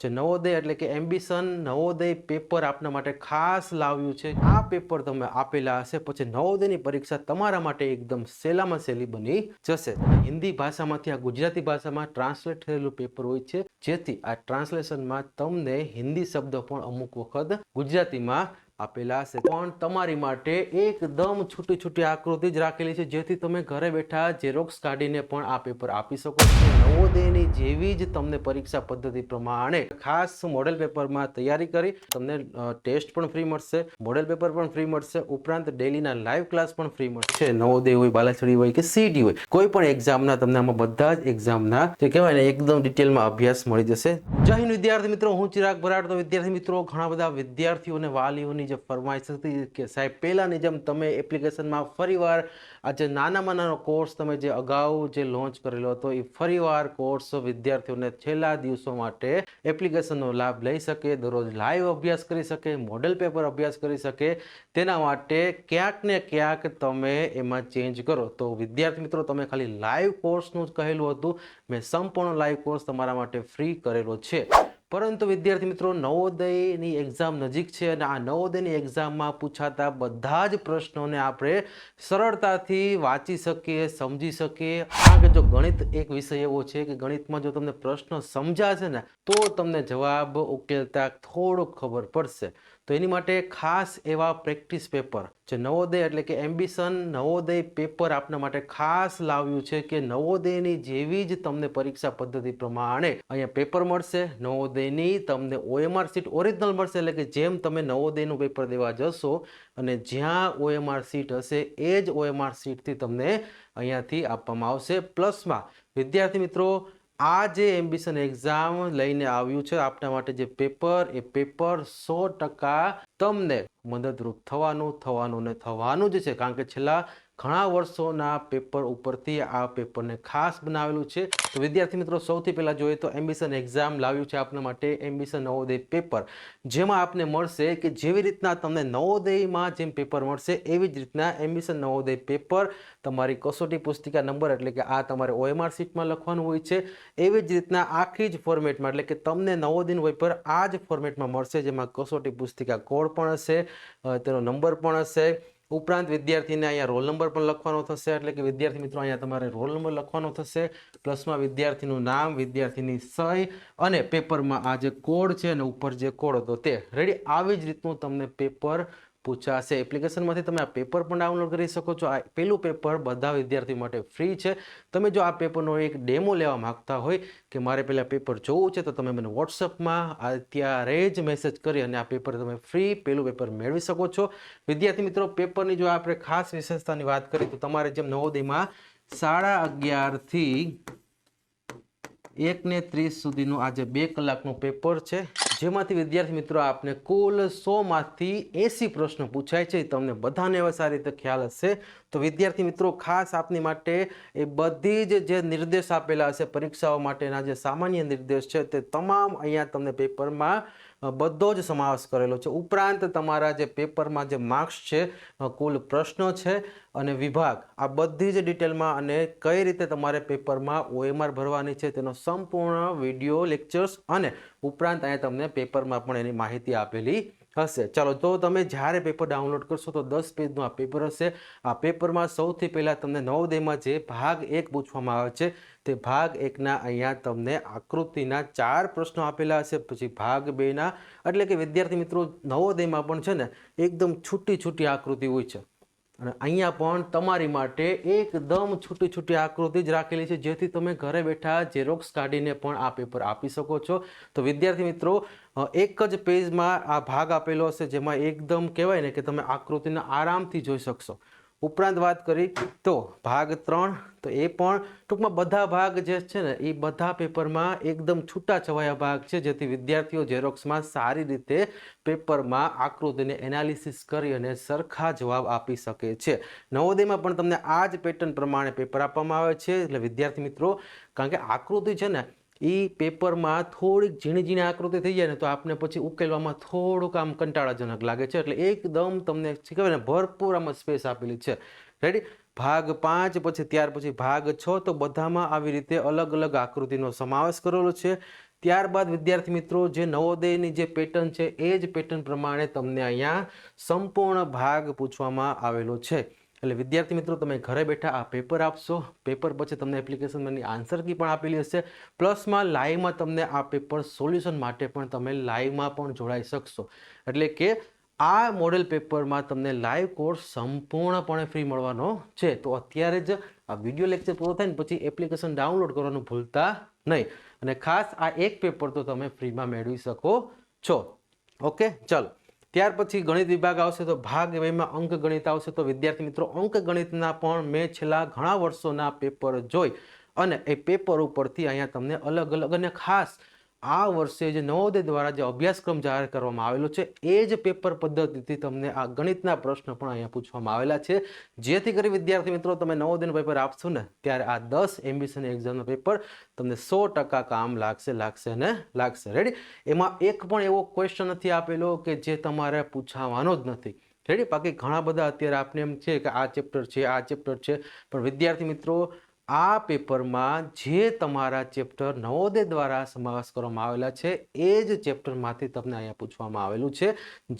જે નવોદય એટલે કે એમ્બિશન નવોદય પેપર આપના માટે ખાસ લાવ્યું છે. આ પેપર તમે આપેલા હશે, પછી નવોદયની પરીક્ષા તમારા માટે એકદમ સહેલામાં સહેલી બની જશે. હિન્દી ભાષામાંથી, આ ગુજરાતી ભાષામાં ટ્રાન્સલેટ થયેલું પેપર હોય છે, જેથી આ ટ્રાન્સલેશનમાં તમને હિન્દી શબ્દ પણ અમુક વખત ગુજરાતીમાં આપેલા છે. પણ તમારી માટે એકદમ છૂટી છૂટી આકૃતિ જ રાખેલી છે, જેથી તમે ઘરે બેઠા ઝેરોક્સ કાઢીને પણ આ પેપર આપી શકો છો. નવોદયની જેવી જ તમને પરીક્ષા પદ્ધતિ પ્રમાણે ખાસ મોડેલ પેપરમાં તૈયારી કરી તમને ટેસ્ટ પણ ફ્રી મળશે, મોડેલ પેપર પણ ફ્રી મળશે, ઉપરાંત ડેલીના લાઈવ ક્લાસ પણ ફ્રી મળશે. નવોદય હોય, બાલાછડી હોય કે સીટી હોય, કોઈ પણ એક્ઝામના તમને આમાં બધા જ એક્ઝામના જે કહેવાય ને, એકદમ ડિટેલમાં અભ્યાસ મળી જશે. જય હિન્દ વિદ્યાર્થી મિત્રો, હું ચિરાગ બરાડ તો વિદ્યાર્થી મિત્રો, ઘણા બધા વિદ્યાર્થીઓ અને જે ફરમાઈશ હતી કે સાહેબ, પહેલાંની જેમ તમે એપ્લિકેશનમાં ફરીવાર આ જે નાનામાં નાનો કોર્સ તમે જે અગાઉ જે લોન્ચ કરેલો હતો, એ ફરીવાર કોર્સ વિદ્યાર્થીઓને છેલ્લા દિવસો માટે એપ્લિકેશનનો લાભ લઈ શકે, દરરોજ લાઈવ અભ્યાસ કરી શકે, મોડેલ પેપર અભ્યાસ કરી શકે. તેના માટે ક્યાંક ને ક્યાંક તમે એમાં ચેન્જ કરો. તો વિદ્યાર્થી મિત્રો, તમે ખાલી લાઈવ કોર્સનું જ કહેલું હતું. મેં સંપૂર્ણ લાઈવ કોર્સ તમારા માટે ફ્રી કરેલો છે. પરંતુ વિદ્યાર્થી મિત્રો, નવોદયની એક્ઝામ નજીક છે અને આ નવોદયની એક્ઝામમાં પૂછાતા બધા જ પ્રશ્નોને આપણે સરળતાથી વાંચી શકીએ, સમજી શકીએ. કારણ કે જો ગણિત એક વિષય એવો છે કે ગણિતમાં જો તમને પ્રશ્ન સમજાશે ને, તો તમને જવાબ ઉકેલતા થોડુંક ખબર પડશે. તો એની માટે ખાસ એવા પ્રેક્ટિસ પેપર જે નવોદય એટલે કે એમ્બિશન નવોદય પેપર આપના માટે ખાસ લાવ્યું છે કે નવોદયની જેવી જ તમને પરીક્ષા પદ્ધતિ પ્રમાણે અહીંયા પેપર મળશે, નવોદયની તમને ઓએમઆર સીટ ઓરિજિનલ મળશે એટલે કે જેમ તમે નવોદયનું પેપર દેવા જશો અને જ્યાં ઓએમઆર સીટ હશે એ જ ઓએમઆર સીટથી તમને અહીંયાથી આપવામાં આવશે. પ્લસમાં વિદ્યાર્થી મિત્રો આ જે એમ્બિશન એક્ઝામ લઈને આવ્યું છે. આપના માટે જે પેપર, એ પેપર સો ટકા તમને મદદરૂપ થવાનું થવાનું ને થવાનું જ છે. કારણ કે છેલ્લા ઘણા વર્ષોના પેપર ઉપરથી આ પેપરને ખાસ બનાવેલું છે. તો વિદ્યાર્થી મિત્રો, સૌથી પહેલાં જોઈએ તો એમ્બિશન એક્ઝામ લાવ્યું છે આપના માટે, એમ્બિશન નવોદય પેપર. જેમાં આપને મળશે કે જેવી રીતના તમને નવોદયમાં જેમ પેપર મળશે, એવી જ રીતના એમ્બિશન નવોદય પેપર તમારી કસોટી પુસ્તિકા નંબર, એટલે કે આ તમારે ઓએમઆર શીટમાં લખવાનું હોય છે. એવી જ રીતના આખી જ ફોર્મેટમાં એટલે કે તમને નવોદયનું પેપર આ જ ફોર્મેટમાં મળશે, જેમાં કસોટી પુસ્તિકા કોડ પણ હશે તેનો નંબર પણ હશે ઉપરાંત વિદ્યાર્થીને અહીંયા રોલ નંબર પણ લખવાનો થશે. એટલે કે વિદ્યાર્થી મિત્રો, અહીંયા તમારે રોલ નંબર લખવાનો થશે. પ્લસમાં વિદ્યાર્થીનું નામ, વિદ્યાર્થીની સહી અને પેપરમાં આ જે કોડ છે અને ઉપર જે કોડ હતો તે. રેડી આવી જ રીતનું તમને પેપર પૂછાશે. એપ્લિકેશનમાંથી તમે આ પેપર પણ ડાઉનલોડ કરી શકો છો. આ પેલું પેપર બધા વિદ્યાર્થીઓ માટે ફ્રી છે. તમે જો આ પેપરનો એક ડેમો લેવા માગતા હોય કે મારે પહેલાં પેપર જોવું છે, તો તમે મને વોટ્સઅપમાં અત્યારે જ મેસેજ કરી અને આ પેપર તમે ફ્રી પેલું પેપર મેળવી શકો છો. વિદ્યાર્થી મિત્રો, પેપરની જો આપણે ખાસ વિશેષતાની વાત કરીએ, તો તમારે જેમ નવોદયમાં સાડા અગિયારથી એક ને ત્રીસ સુધીનું આજે બે કલાકનું પેપર છે. જેમાંથી વિદ્યાર્થી મિત્રો આપને કુલ સોમાંથી એંસી પ્રશ્નો પૂછાય છે. તમને બધાને હવે સારી રીતે ખ્યાલ હશે. તો વિદ્યાર્થી મિત્રો, ખાસ આપની માટે એ બધી જ જે નિર્દેશ આપેલા હશે, પરીક્ષાઓ માટેના જે સામાન્ય નિર્દેશ છે, તે તમામ અહીંયા તમને પેપરમાં બધો જ સમાવેશ કરેલો છે. ઉપરાંત તમારા જે પેપરમાં જે માર્ક્સ છે કુલ પ્રશ્નો છે અને વિભાગ, આ બધી જ ડિટેલમાં અને કઈ રીતે તમારે પેપરમાં ઓએમઆર ભરવાની છે તેનો સંપૂર્ણ વીડિયો, લેક્ચર્સ અને ઉપરાંત અહીંયા તમને પેપરમાં પણ એની માહિતી આપેલી હશે. ચાલો, તો તમે જ્યારે પેપર ડાઉનલોડ કરશો તો દસ પેજનું આ પેપર હશે. આ પેપરમાં સૌથી પહેલાં તમને નવોદયમાં જે ભાગ એક પૂછવામાં આવે છે તે ભાગ એકના અહીંયા તમને આકૃતિના ચાર પ્રશ્નો આપેલા હશે. પછી ભાગ બેના, એટલે કે વિદ્યાર્થી મિત્રો, નવોદયમાં પણ છે ને, એકદમ છૂટી છૂટી આકૃતિ હોય છે. અને અહીંયા પણ તમારી માટે એકદમ છૂટી છૂટી આકૃતિ જ રાખેલી છે, જેથી તમે ઘરે બેઠા ઝેરોક્સ કાઢીને પણ આ પેપર આપી શકો છો. તો વિદ્યાર્થી મિત્રો એક જ પેજમાં આ ભાગ આપેલો હશે, જેમાં એકદમ કહેવાય ને કે તમે આકૃતિને આરામથી જોઈ શકશો. ઉપરાંત વાત કરી તો ભાગ ત્રણ, તો એ પણ ટૂંકમાં બધા ભાગ જે છે ને, એ બધા પેપરમાં એકદમ છૂટા છવાયા ભાગ છે, જેથી વિદ્યાર્થીઓ ઝેરોક્સમાં સારી રીતે પેપરમાં આકૃતિને એનાલિસિસ કરી અને સરખા જવાબ આપી શકે છે. નવોદયમાં પણ તમને આ જ પેટર્ન પ્રમાણે પેપર આપવામાં આવે છે. એટલે વિદ્યાર્થી મિત્રો, કારણ કે આકૃતિ છે ને એ પેપરમાં થોડીક ઝીણી ઝીણી આકૃતિ થઈ જાય ને તો આપને પછી ઉકેલવામાં થોડુંક આમ કંટાળાજનક લાગે છે. એટલે એકદમ તમને શીખવે ને ભરપૂર આમાં સ્પેસ આપેલી છે. રેડી ભાગ પાંચ, પછી ત્યાર પછી ભાગ છ, તો બધામાં આવી રીતે અલગ અલગ આકૃતિનો સમાવેશ કરેલો છે. ત્યારબાદ વિદ્યાર્થી મિત્રો, જે નવોદયની જે પેટર્ન છે, એ જ પેટર્ન પ્રમાણે તમને અહીંયા સંપૂર્ણ ભાગ પૂછવામાં આવેલો છે. એટલે વિદ્યાર્થી મિત્રો, તમે ઘરે બેઠા આ પેપર આપશો. પેપર પછી તમને એપ્લિકેશનમાંની આન્સર કી પણ આપેલી હશે. પ્લસમાં લાઈવમાં તમને આ પેપર સોલ્યુશન માટે પણ તમે લાઈવમાં પણ જોડાઈ શકશો. એટલે કે આ મોડેલ પેપરમાં તમને લાઈવ કોર્સ સંપૂર્ણપણે ફ્રી મળવાનો છે. તો અત્યારે જ આ વીડિયો લેક્ચર પૂરો થાય ને પછી એપ્લિકેશન ડાઉનલોડ કરવાનું ભૂલતા નહીં. અને ખાસ આ એક પેપર તો તમે ફ્રીમાં મેળવી શકો છો. ઓકે ચાલો. ત્યાર પછી ગણિત વિભાગ આવશે તો ભાગ બેમાં અંક ગણિત આવશે તો વિદ્યાર્થી મિત્રો અંક ગણિતના પણ મેં છેલ્લા ઘણા વર્ષોના પેપર જોઈ અને એ પેપર ઉપરથી અહીંયા તમને અલગ અલગ અને ખાસ આ વર્ષે જે નવોદય દ્વારા જે અભ્યાસક્રમ જાહેર કરવામાં આવેલો છે, એ જ પેપર પદ્ધતિથી તમને આ ગણિતના પ્રશ્ન પણ અહીંયા પૂછવામાં આવેલા છે. જેથી કરી વિદ્યાર્થી મિત્રો, તમે નવોદયનું પેપર આપશો ને, ત્યારે આ દસ એમ્બિશન એક્ઝામનું પેપર તમને સો ટકા કામ લાગશે લાગશે ને, લાગશે. રેડી એમાં એક પણ એવો ક્વેશ્ચન નથી આપેલો કે જે તમારે પૂછાવાનો જ નથી. રેડી બાકી ઘણા બધા અત્યારે આપને એમ છે કે આ ચેપ્ટર છે, આ ચેપ્ટર છે. પણ વિદ્યાર્થી મિત્રો આ પેપરમાં જે તમારા ચેપ્ટર નવોદય દ્વારા સમાવેશ કરવામાં આવેલા છે, એ જ ચેપ્ટરમાંથી તમને અહીંયા પૂછવામાં આવેલું છે.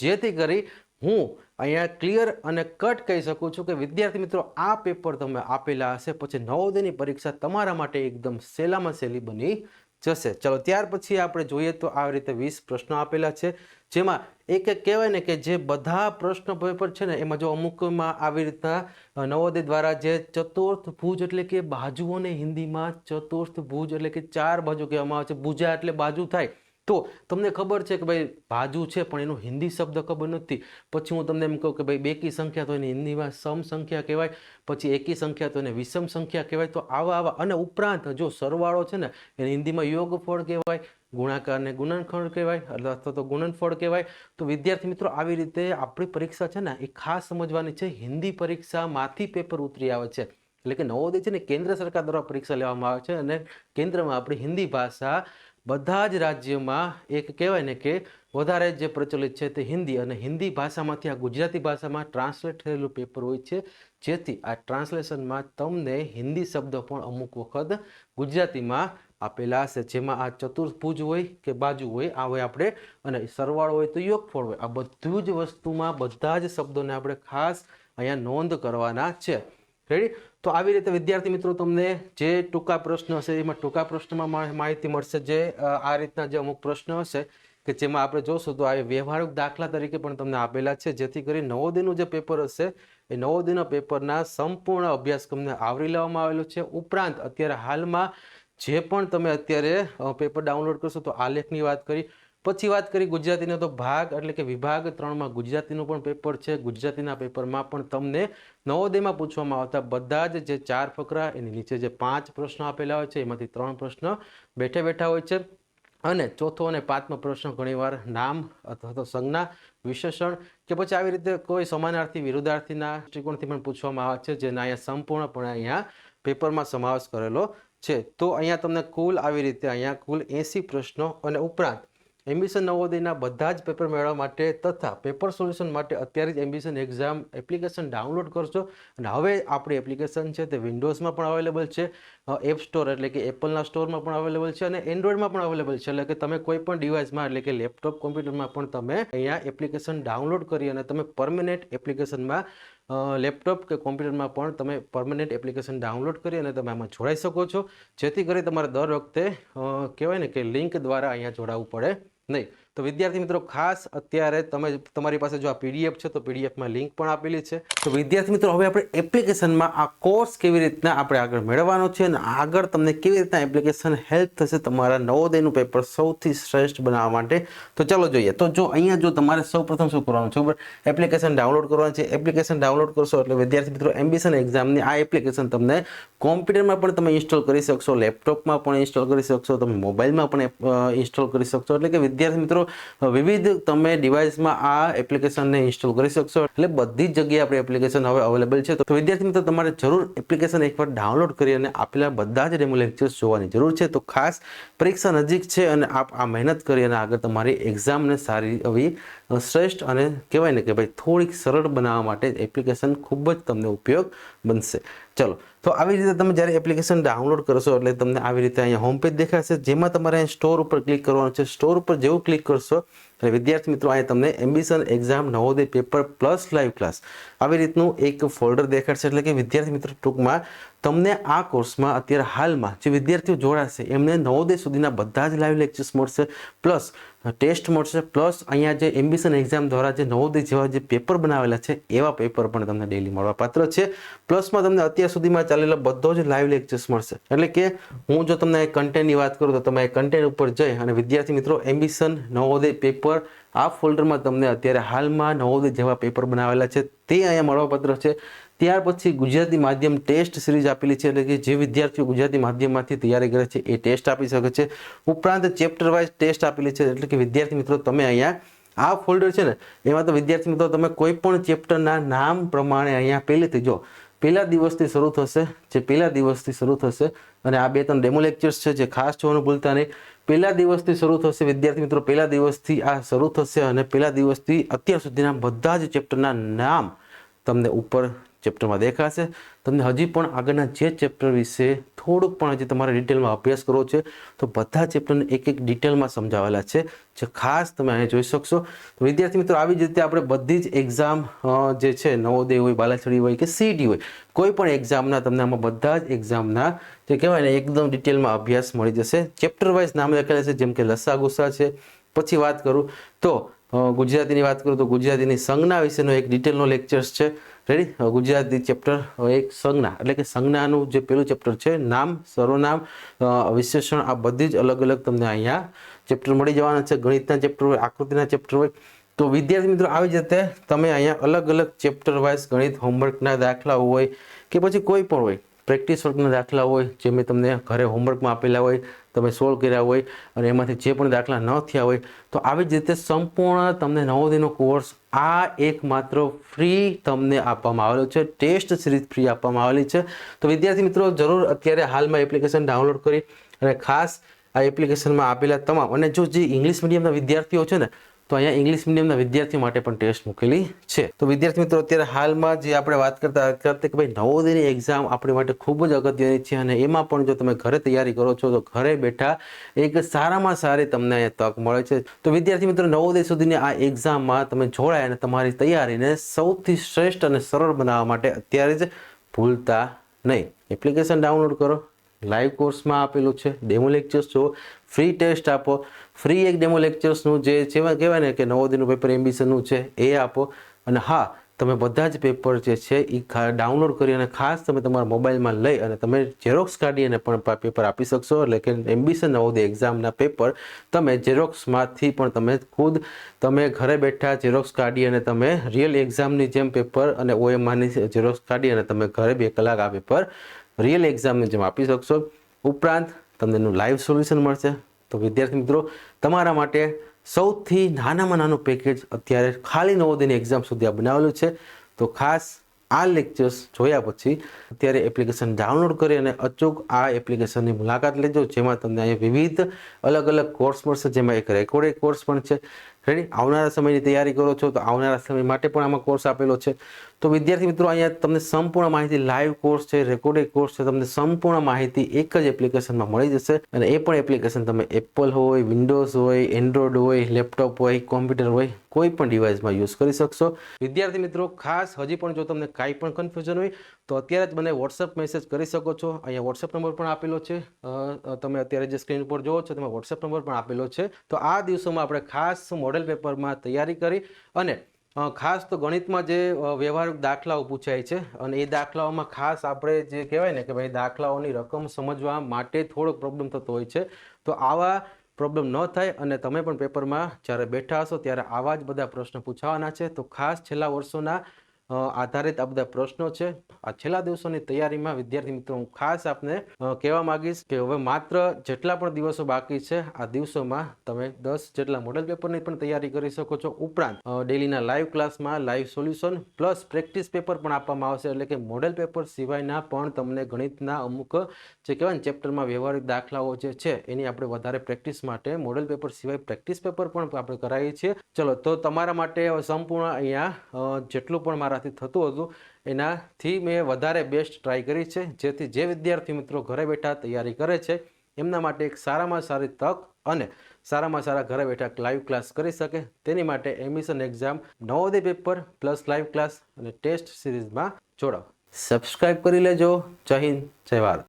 જેથી કરી હું અહીંયા ક્લિયર અને કટ કહી શકું છું કે વિદ્યાર્થી મિત્રો, આ પેપર તમે આપેલા હશે, પછી નવોદયની પરીક્ષા તમારા માટે એકદમ સહેલામાં સહેલી બની જશે. ચલો, ત્યાર પછી આપણે જોઈએ તો આવી રીતે વીસ પ્રશ્નો આપેલા છે. જેમાં એક એક કહેવાય ને કે જે બધા પ્રશ્ન પેપર છે ને, એમાં જો અમુકમાં આવી રીતના નવોદય દ્વારા જે ચતુર્થ ભુજ એટલે કે બાજુઓને હિન્દીમાં ચતુર્થ ભુજ એટલે કે ચાર બાજુ કહેવામાં આવે છે, ભુજા એટલે બાજુ થાય. તો તમને ખબર છે કે ભાઈ બાજુ છે, પણ એનો હિન્દી શબ્દ ખબર નથી. પછી હું તમને એમ કહું કે ભાઈ બેકી સંખ્યા તો એને હિન્દીમાં સમ સંખ્યા કહેવાય, પછી એકી સંખ્યા તો એને વિષમ સંખ્યા કહેવાય. તો આવા આવા, અને ઉપરાંત જો સરવાળો છે ને, એને હિન્દીમાં યોગફળ કહેવાય ગુણાકારને ગુણનફળ કહેવાય અથવા તો ગુણનફળ કહેવાય. તો વિદ્યાર્થી મિત્રો, આવી રીતે આપણી પરીક્ષા છે ને, એ ખાસ સમજવાની છે. હિન્દી પરીક્ષામાંથી પેપર ઉતરી આવે છે. એટલે કે નવોદય છે ને, કેન્દ્ર સરકાર દ્વારા પરીક્ષા લેવામાં આવે છે અને કેન્દ્રમાં આપણી હિન્દી ભાષા બધા જ રાજ્યમાં એક કહેવાય ને કે વધારે જે પ્રચલિત છે તે હિન્દી. અને હિન્દી ભાષામાંથી, આ ગુજરાતી ભાષામાં ટ્રાન્સલેટ થયેલું પેપર હોય છે. જેથી આ ટ્રાન્સલેશનમાં તમને હિન્દી શબ્દ પણ અમુક વખત ગુજરાતીમાં આપેલા હશે, જેમાં આ ચતુર્ભુજ હોય કે બાજુ હોય, આ હોય આપણે, અને સરવાળો હોય તો યોગફળ હોય. આ બધું જ વસ્તુમાં બધા જ શબ્દોને આપણે ખાસ અહીંયા નોંધ કરવાના છે. રેડી તો આવી રીતે વિદ્યાર્થી મિત્રો તમને જે ટૂંકા પ્રશ્ન હશે, એમાં ટૂંકા પ્રશ્નમાં માહિતી મળશે. જે આ રીતના જે અમુક પ્રશ્ન હશે, કે જેમાં આપણે જોશું, તો આ વ્યવહારિક દાખલા તરીકે પણ તમને આપેલા છે. જેથી કરી નવોદયનું જે પેપર હશે, એ નવોદયના પેપરના સંપૂર્ણ અભ્યાસક્રમને આવરી લેવામાં આવેલો છે. ઉપરાંત અત્યારે હાલમાં જે પણ તમે અત્યારે પેપર ડાઉનલોડ કરશો તો આલેખની વાત કરી. પછી વાત કરી ગુજરાતીનો તો ભાગ, એટલે કે વિભાગ ત્રણમાં ગુજરાતીનું પણ પેપર છે. ગુજરાતીના પેપરમાં પણ તમને નવોદયમાં પૂછવામાં આવતા બધા જ જે ચાર ફકરા, એની નીચે જે પાંચ પ્રશ્નો આપેલા હોય છે, એમાંથી ત્રણ પ્રશ્ન બેઠે બેઠા હોય છે. અને ચોથો અને પાંચમો પ્રશ્ન ઘણીવાર નામ અથવા તો સંજ્ઞા વિશેષણ કે પછી આવી રીતે કોઈ સમાનાર્થી, વિરુદ્ધાર્થીના દૃષ્ટિકોણથી પણ પૂછવામાં આવે છે, જેના અહીંયા સંપૂર્ણપણે અહીંયા પેપરમાં સમાવેશ કરેલો છે. તો અહીંયા તમને કુલ આવી રીતે અહીંયા કુલ એંસી પ્રશ્નો અને ઉપરાંત એમ્બિશન નવોદયના બધા જ પેપર મેળવવા માટે તથા પેપર સોલ્યુશન માટે અત્યારે જ એમ્બિશન એક્ઝામ એપ્લિકેશન ડાઉનલોડ કરશો. અને હવે આપણી એપ્લિકેશન છે તે વિન્ડોઝમાં પણ અવેલેબલ છે. એપ સ્ટોર એટલે કે એપલના સ્ટોરમાં પણ અવેલેબલ છે અને એન્ડ્રોઈડમાં પણ અવેલેબલ છે. એટલે કે તમે કોઈ પણ ડિવાઇસમાં એટલે કે લેપટોપ, કોમ્પ્યુટરમાં પણ તમે અહીંયા એપ્લિકેશન ડાઉનલોડ કરી અને તમે પરમેનન્ટ એપ્લિકેશનમાં લેપટોપ કે કોમ્પ્યુટરમાં પણ તમે પરમનન્ટ એપ્લિકેશન ડાઉનલોડ કરી અને તમે આમાં જોડાઈ શકો છો. જેથી કરી તમારે દર વખતે કહેવાય ને કે લિંક દ્વારા અહીંયા જોડાવવું પડે. નહીં. તો વિદ્યાર્થી મિત્રો, ખાસ અત્યારે તમે, તમારી પાસે જો આ પીડીએફ છે, તો પીડીએફમાં લિંક પણ આપેલી છે. તો વિદ્યાર્થી મિત્રો, હવે આપણે એપ્લિકેશનમાં આ કોર્સ કેવી રીતના આપણે આગળ મેળવવાનો છે અને આગળ તમને કેવી રીતના એપ્લિકેશન હેલ્પ થશે તમારા નવોદયનું પેપર સૌથી શ્રેષ્ઠ બનાવવા માટે. તો ચાલો જોઈએ. તો જો અહીંયા જો તમારે સૌપ્રથમ શું કરવાનું છે બરાબર એપ્લિકેશન ડાઉનલોડ કરવાનું છે. એપ્લિકેશન ડાઉનલોડ કરશો એટલે વિદ્યાર્થી મિત્રો, એમ્બિશન એક્ઝામની આ એપ્લિકેશન તમને કોમ્પ્યુટરમાં પણ તમે ઇન્સ્ટોલ કરી શકશો, લેપટોપમાં પણ ઇન્સ્ટોલ કરી શકશો, તમે મોબાઈલમાં પણ ઇન્સ્ટોલ કરી શકશો. એટલે કે વિદ્યાર્થી મિત્રો વિવિધ તમે ડિવાઇસમાં આ એપ્લિકેશનને ઇન્સ્ટોલ કરી શકશો. એટલે બધી જ જગ્યાએ આપણી એપ્લિકેશન હવે અવેલેબલ છે. તો વિદ્યાર્થી મિત્રો, તમારે જરૂર એપ્લિકેશન એકવાર ડાઉનલોડ કરી અને આપેલા બધા જ ડેમો લેક્ચર્સ જોવાની જરૂર છે. તો ખાસ પરીક્ષા નજીક છે અને આપ આ મહેનત કરી અને આગળ તમારી એક્ઝામને સારી આવી શ્રેષ્ઠ અને કહેવાય ને કે ભાઈ થોડીક સરળ બનાવવા માટે એપ્લિકેશન ખૂબ જ તમને ઉપયોગ બનશે. ચલો તો આવી રીતે તમે જ્યારે એપ્લિકેશન ડાઉનલોડ કરશો એટલે તમને આવી રીતે અહીંયા હોમ પેજ દેખાશે, જેમાં તમારે સ્ટોર ઉપર ક્લિક કરવાનું છે. સ્ટોર ઉપર જેવું ક્લિક કરશો, એટલે વિદ્યાર્થી મિત્રો, અહીંયા તમને ambition exam Navodaya paper plus live class આવી રીતનું એક ફોલ્ડર દેખાડશે. એટલે કે વિદ્યાર્થી મિત્રો, ટૂંકમાં તમને આ કોર્સમાં અત્યારે હાલમાં જે વિદ્યાર્થીઓ જોડાશે, એમને નવોદય સુધીના બધા જ લાઈવ લેક્ચર્સ મળશે. પ્લસ ટેસ્ટ મળશે પ્લસ અહીંયા જે એમ્બિશન એક્ઝામ દ્વારા જે નવોદય જેવા જે પેપર બનાવેલા છે, એવા પેપર પણ તમને ડેલી મળવાપાત્ર છે. પ્લસમાં તમને અત્યાર સુધીમાં ચાલેલા બધો જ લાઈવ લેક્ચર્સ મળશે. એટલે કે હું જો તમને કન્ટેન્ટની વાત કરું તો તમે કન્ટેન્ટ ઉપર જઈ અને વિદ્યાર્થી મિત્રો એમ્બિશન નવોદય પેપર આ ફોલ્ડરમાં તમને અત્યારે હાલમાં નવોદય જેવા પેપર બનાવેલા છે. તે અહીંયા મળવાપાત્ર છે. ત્યાર પછી ગુજરાતી માધ્યમ ટેસ્ટ સિરીઝ આપેલી છે એટલે કે જે વિદ્યાર્થીઓ ગુજરાતી માધ્યમમાંથી તૈયારી કરે છે એ ટેસ્ટ આપી શકે છે. ઉપરાંત ચેપ્ટર વાઇઝ ટેસ્ટ આપેલી છે એટલે કે વિદ્યાર્થી મિત્રો તમે અહીંયા આ ફોલ્ડર છે ને, એમાં તો વિદ્યાર્થી મિત્રો તમે કોઈ પણ ચેપ્ટરના નામ પ્રમાણે અહીંયા પહેલેથી જો, પહેલા દિવસથી શરૂ થશે, જે પહેલા દિવસથી શરૂ થશે અને આ બે ત્રણ ડેમો લેક્ચર્સ છે જે ખાસ જોવાનું ભૂલતા નહીં. પહેલા દિવસથી શરૂ થશે વિદ્યાર્થી મિત્રો, પહેલા દિવસથી આ શરૂ થશે અને પહેલા દિવસથી અત્યાર સુધીના બધા જ ચેપ્ટરના નામ તમને ઉપર ચેપ્ટરમાં દેખાશે. તમને હજી પણ આગળના જે ચેપ્ટર વિશે થોડુંક પણ હજી તમારે ડિટેલમાં અભ્યાસ કરવો છે, તો બધા ચેપ્ટરને એક એક ડિટેલમાં સમજાવેલા છે, જે ખાસ તમે અહીંયા જોઈ શકશો. તો વિદ્યાર્થી મિત્રો, આવી જ રીતે આપણે બધી જ એક્ઝામ જે છે, નવોદય હોય, બાલાછડી હોય કે સીટી હોય, કોઈ પણ એક્ઝામના તમને આમાં બધા જ એક્ઝામના જે કહેવાય ને, એકદમ ડિટેલમાં અભ્યાસ મળી જશે. ચેપ્ટર વાઇઝ નામ લખેલા છે, જેમ કે લસા ગુસ્સા છે. પછી વાત કરું તો ગુજરાતીની વાત કરું તો ગુજરાતીની સંજ્ઞા વિશેનો એક ડિટેલનો લેક્ચર્સ છે. રેડી ગુજરાતી ચેપ્ટર એક સંજ્ઞા. એટલે કે સંજ્ઞાનું જે પેલું ચેપ્ટર છે, નામ, સર્વનામ વિશેષણ, આ બધી જ અલગ અલગ તમને અહીંયા ચેપ્ટર મળી જવાના છે. ગણિતના ચેપ્ટર હોય, આકૃતિના ચેપ્ટર હોય. તો વિદ્યાર્થી મિત્રો, આવી જતે તમે અહીંયા અલગ અલગ ચેપ્ટર વાઇઝ ગણિત હોમવર્કના દાખલા હોય કે પછી કોઈ પણ હોય પ્રેક્ટિસ વર્કના દાખલા હોય, જે મેં તમને ઘરે હોમવર્કમાં આપેલા હોય, તમે સોલ્વ કર્યા હોય અને એમાંથી જે પણ દાખલા ન થયા હોય, તો આવી જ રીતે સંપૂર્ણ તમને નવોદયનો કોર્સ આ એકમાત્ર ફ્રી તમને આપવામાં આવેલો છે. ટેસ્ટ સિરીઝ ફ્રી આપવામાં આવેલી છે. તો વિદ્યાર્થી મિત્રો, જરૂર અત્યારે હાલમાં એપ્લિકેશન ડાઉનલોડ કરી અને ખાસ આ એપ્લિકેશનમાં આપેલા તમામ અને જો જે ઇંગ્લિશ મીડિયમના વિદ્યાર્થીઓ છે ને તો અહીંયા ઇંગ્લિશ મીડિયમના વિદ્યાર્થીઓ માટે પણ ટેસ્ટ મૂકેલી છે. તો વિદ્યાર્થી મિત્રો, અત્યારે હાલમાં જે આપણે વાત કરતા કરતા કે ભાઈ નવોદયની એક્ઝામ આપણી માટે ખૂબ જ અગત્યની છે અને એમાં પણ જો તમે ઘરે તૈયારી કરો છો, તો ઘરે બેઠા એક સારામાં સારી તમને અહીંયા તક મળે છે. તો વિદ્યાર્થી મિત્રો, નવોદય સુધીની આ એક્ઝામમાં તમે જોડાય અને તમારી તૈયારીને સૌથી શ્રેષ્ઠ અને સરળ બનાવવા માટે અત્યારે જ ભૂલતા નહીં. એપ્લિકેશન ડાઉનલોડ કરો. લાઈવ કોર્સમાં આપેલું છે. ડેમો લેક્ચર્સ જો ફ્રી ટેસ્ટ આપો. ફ્રી એક ડેમો લેક્ચર્સનું જે જેવા કહેવાય ને કે નવોદયનું પેપર એમ્બિશનનું છે, એ આપો. અને હા, તમે બધા જ પેપર જે છે એ ડાઉનલોડ કરી અને ખાસ તમે તમારા મોબાઈલમાં લઈ અને તમે ઝેરોક્સ કાઢી અને પણ પેપર આપી શકશો. એટલે કે એમ્બિશન નવોદય એક્ઝામના પેપર તમે ઝેરોક્સમાંથી પણ તમે ખુદ તમે ઘરે બેઠા ઝેરોક્સ કાઢી અને તમે રિયલ એક્ઝામની જેમ પેપર અને ઓએમઆની ઝેરોક્સ કાઢી અને તમે ઘરે બે કલાક આ પેપર રિયલ એક્ઝામની જેમ આપી શકશો. ઉપરાંત તમને એનું લાઈવ સોલ્યુશન મળશે. તો વિદ્યાર્થી મિત્રો તમારા માટે સૌથી નાનામાં નાનું પેકેજ અત્યારે ખાલી નવોદયની એક્ઝામ સુધી આ બનાવેલું છે. તો ખાસ આ લેક્ચર્સ જોયા પછી અત્યારે એપ્લિકેશન ડાઉનલોડ કરી અને અચૂક આ એપ્લિકેશનની મુલાકાત લેજો, જેમાં તમને અહીંયા વિવિધ અલગ અલગ કોર્સ મળશે. જેમાં એક રેકોર્ડેડ કોર્સ પણ છે. રેડી આવનારા સમયની તૈયારી કરો છો તો આવનારા સમય માટે પણ આમાં કોર્સ આપેલો છે. તો વિદ્યાર્થી મિત્રો, અહીંયા તમને સંપૂર્ણ માહિતી લાઈવ કોર્સ છે રેકોર્ડેડ કોર્સ છે, તમને સંપૂર્ણ માહિતી એક જ એપ્લિકેશનમાં મળી જશે અને એ પણ એપ્લિકેશન તમે એપલ હોય વિન્ડોઝ હોય એન્ડ્રોઈડ હોય લેપટોપ હોય કોમ્પ્યુટર હોય, કોઈ પણ ડિવાઇસમાં યુઝ કરી શકશો. વિદ્યાર્થી મિત્રો, ખાસ હજી પણ જો તમને કાંઈ પણ કન્ફ્યુઝન હોય, તો અત્યારે જ મને વોટ્સઅપ મેસેજ કરી શકો છો. અહીંયા વોટ્સઅપ નંબર પણ આપેલો છે. તમે અત્યારે જે સ્ક્રીન ઉપર જોવો છો, તેમાં વોટ્સઅપ નંબર પણ આપેલો છે. તો આ દિવસોમાં આપણે ખાસ મોડેલ પેપરમાં તૈયારી કરી અને ખાસ તો ગણિતમાં જે વ્યવહારિક દાખલાઓ પૂછાય છે અને એ દાખલાઓમાં ખાસ આપણે જે કહેવાય ને કે ભાઈ દાખલાઓની રકમ સમજવા માટે થોડોક પ્રોબ્લેમ થતો હોય છે. તો આવા પ્રોબ્લેમ ન થાય અને તમે પણ પેપરમાં જ્યારે બેઠા હશો ત્યારે આવા જ બધા પ્રશ્નો પૂછાવાના છે. તો ખાસ છેલ્લા વર્ષોના આધારિત આ બધા પ્રશ્નો છે. આ છેલ્લા દિવસોની તૈયારીમાં વિદ્યાર્થી મિત્રો, હું ખાસ આપને કહેવા માંગીશ કે હવે માત્ર જેટલા પણ દિવસો બાકી છે, આ દિવસોમાં તમે દસ જેટલા મોડલ પેપરની પણ તૈયારી કરી શકો છો. ઉપરાંત ડેલીના લાઈવ ક્લાસમાં live solution plus practice paper પણ આપવામાં આવશે. એટલે કે મોડેલ પેપર સિવાયના પણ તમને ગણિતના અમુક, જે કહેવાય ચેપ્ટરમાં વ્યવહારિક દાખલાઓ જે છે, એની આપણે વધારે પ્રેક્ટિસ માટે મોડેલ પેપર સિવાય પ્રેક્ટિસ પેપર પણ આપણે કરાવીએ છીએ. ચલો, તો તમારા માટે સંપૂર્ણ અહીંયા જેટલું પણ મારાથી થતું હતું. એનાથી મેં વધારે બેસ્ટ ટ્રાય કરી છે. જેથી જે વિદ્યાર્થી મિત્રો ઘરે બેઠા તૈયારી કરે છે, એમના માટે એક સારામાં સારી તક અને સારામાં સારા ઘરે બેઠા લાઈવ ક્લાસ કરી શકે. તેની માટે admission exam Navodaya paper plus live class અને ટેસ્ટ સિરીઝમાં જોડાવ સબસ્ક્રાઈબ કરી લેજો. જય હિન્દ, જય ભારત.